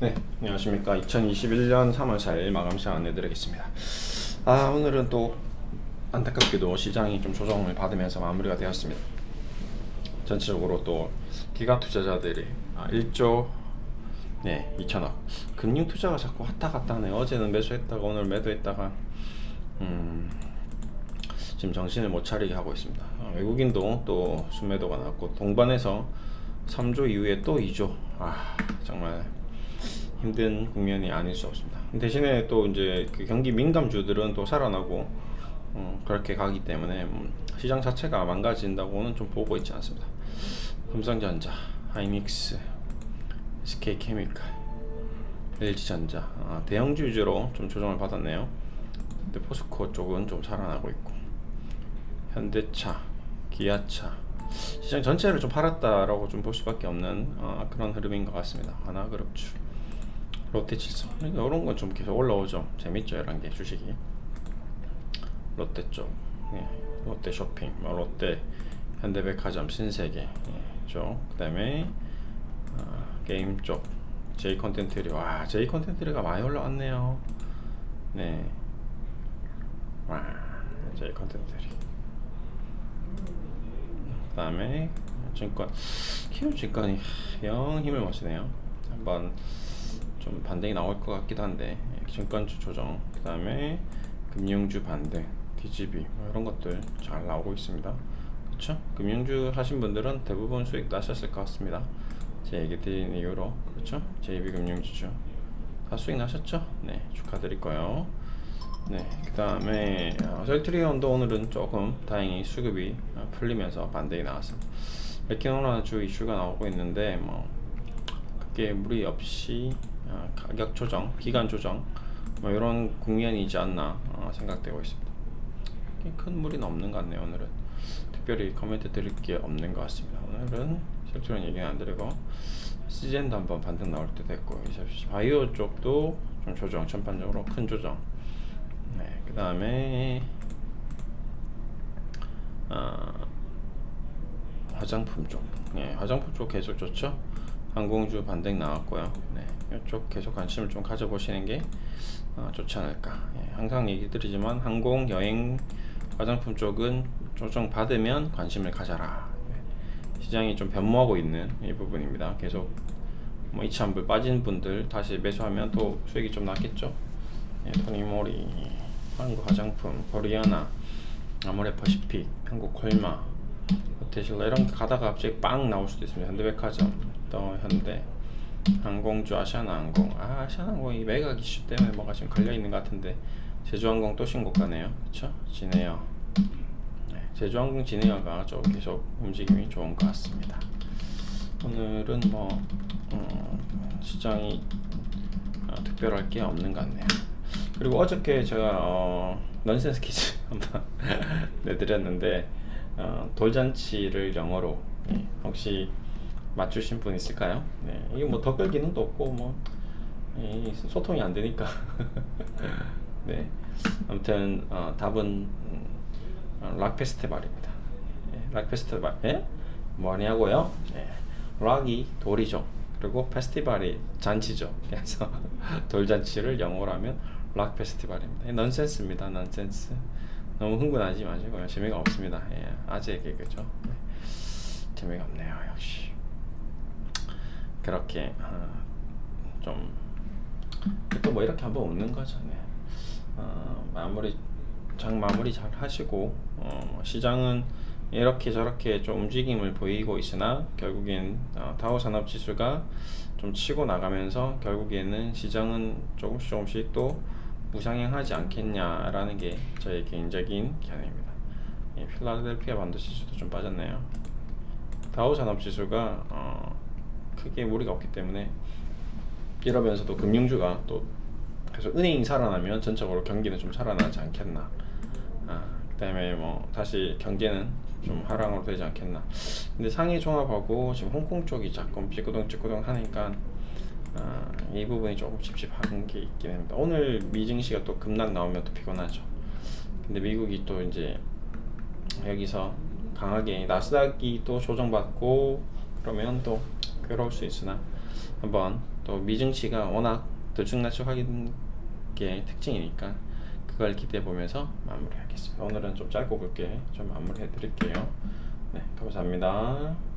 네, 안녕하십니까. 2021년 3월 4일 마감 시간 안내드리겠습니다. 아, 오늘은 또 안타깝게도 시장이 좀 조정을 받으면서 마무리가 되었습니다. 전체적으로 또 기관 투자자들이 아, 1조 네, 2천억. 금융 투자가 자꾸 왔다 갔다 하네. 어제는 매수했다가 오늘 매도했다가 음, 지금 정신을 못 차리게 하고 있습니다. 어, 외국인도 또 순매도가 나왔고 동반해서 3조 이후에 또 2조. 아, 정말 힘든 국면이 아닐 수 없습니다. 대신에 또 이제 그 경기 민감주들은 또 살아나고 어, 그렇게 가기 때문에 음, 시장 자체가 망가진다고는 좀 보고 있지 않습니다. 삼성전자, 하이닉스, SK케미칼, LG전자 아, 대형주 위주로 좀 조정을 받았네요. 근데 포스코 쪽은 좀 살아나고 있고 현대차, 기아차 시장 전체를 좀 팔았다라고 좀 볼 수밖에 없는 어, 그런 흐름인 것 같습니다. 하나그룹주, 롯데칠성 이런 건 좀 계속 올라오죠. 재밌죠 이런 게 주식이. 롯데 쪽, 예, 롯데 쇼핑, 뭐 롯데 현대백화점, 신세계 예, 쪽, 그 다음에 어, 게임 쪽, J 컨텐츠리 와 J 컨텐츠리가 많이 올라왔네요. 네, 와 J 컨텐츠리. 그 다음에 증권 키움 증권이 영 힘을 못 쓰네요. 한번 좀 반등이 나올 것 같기도 한데 예, 증권주 조정 그 다음에 금융주 반등 DGB 뭐 이런 것들 잘 나오고 있습니다. 그렇죠? 금융주 하신 분들은 대부분 수익 나셨을 것 같습니다. 제 얘기 드린 이유로 그렇죠? JB금융주죠. 다 수익 나셨죠? 네 축하드리고요. 네, 그 다음에 어, 셀트리온도 오늘은 조금 다행히 수급이 어, 풀리면서 반등이 나왔습니다. 맥키노라주 이슈가 나오고 있는데 뭐 그게 무리 없이 어, 가격 조정, 기간 조정 뭐 이런 국면이지 않나 어, 생각되고 있습니다. 큰 무리는 없는 것 같네요. 오늘은 특별히 코멘트 드릴 게 없는 것 같습니다. 오늘은 셀트리온 얘기는 안 드리고 시젠도 한번 반등 나올 때 됐고 바이오 쪽도 좀 조정, 전반적으로 큰 조정. 네, 그 다음에 어, 화장품 쪽, 네, 화장품 쪽 계속 좋죠. 항공주 반등 나왔고요. 네, 이쪽 계속 관심을 좀 가져보시는 게 어, 좋지 않을까. 예, 항상 얘기 드리지만 항공, 여행, 화장품 쪽은 조정 받으면 관심을 가져라. 예, 시장이 좀 변모하고 있는 이 부분입니다. 계속 뭐 이차한불 빠진 분들 다시 매수하면 또 수익이 좀 났겠죠. 예, 토니모리, 한국 화장품, 코리아나, 아모레퍼시픽, 한국 콜마, 호텔실라 이런 거 가다가 갑자기 빵 나올 수도 있습니다. 현대백화점, 또 현대, 항공주 아시아나항공, 아 아시아나항공이 매각 이슈 때문에 뭐가 지금 걸려 있는 것 같은데 제주항공 또 신고 가네요, 그렇죠? 지네요. 네, 제주항공 지네어가 좀 계속 움직임이 좋은 것 같습니다. 오늘은 뭐 음, 시장이 어, 특별할 게 없는 것 같네요. 그리고 어저께 제가 어, 넌센스 퀴즈 한번 내드렸는데 어, 돌잔치를 영어로 예, 혹시 맞추신 분 있을까요? 네, 이게 뭐 덧글 기능도 없고 뭐 이, 소통이 안 되니까 네 아무튼 어, 답은 음, 어, 락 페스티벌입니다. 예, 락 페스티벌 예? 뭐하냐고요? 예, 락이 돌이죠. 그리고 페스티벌이 잔치죠. 그래서 돌잔치를 영어로 하면 락 페스티벌입니다. 넌센스입니다. 넌센스. 너무 흥분하지 마시고요. 재미가 없습니다. 예, 아재 개그죠. 네. 재미가 없네요. 역시 그렇게 어, 좀또 뭐 이렇게 한번 웃는 거죠. 네. 어, 마무리 장 마무리 잘 하시고 어, 뭐 시장은 이렇게 저렇게 좀 움직임을 보이고 있으나 결국엔 어, 다우 산업 지수가 좀 치고 나가면서 결국에는 시장은 조금씩 조금씩 또 우상향하지 않겠냐라는 게 저의 개인적인 견해입니다. 예, 필라델피아 반도체 지수도 좀 빠졌네요. 다우 산업 지수가 어, 크게 무리가 없기 때문에 이러면서도 금융주가 또 계속 은행이 살아나면 전적으로 경기는 좀 살아나지 않겠나. 아, 그다음에 뭐 다시 경제는 좀 하락으로 되지 않겠나. 근데 상해 종합하고 지금 홍콩 쪽이 자꾸 찌꾸덩 찌꾸덩 하니까 아, 이 부분이 조금 찝찝한 게 있긴 합니다. 오늘 미 증시가 또 급락 나오면 또 피곤하죠. 근데 미국이 또 이제 여기서 강하게 나스닥이 또 조정받고 그러면 또 괴로울 수 있으나 한번 또 미증시가 워낙 들쭉날쭉하게 특징이니까 그걸 기대해 보면서 마무리하겠습니다. 오늘은 좀 짧고 굵게 좀 마무리해 드릴게요. 네, 감사합니다.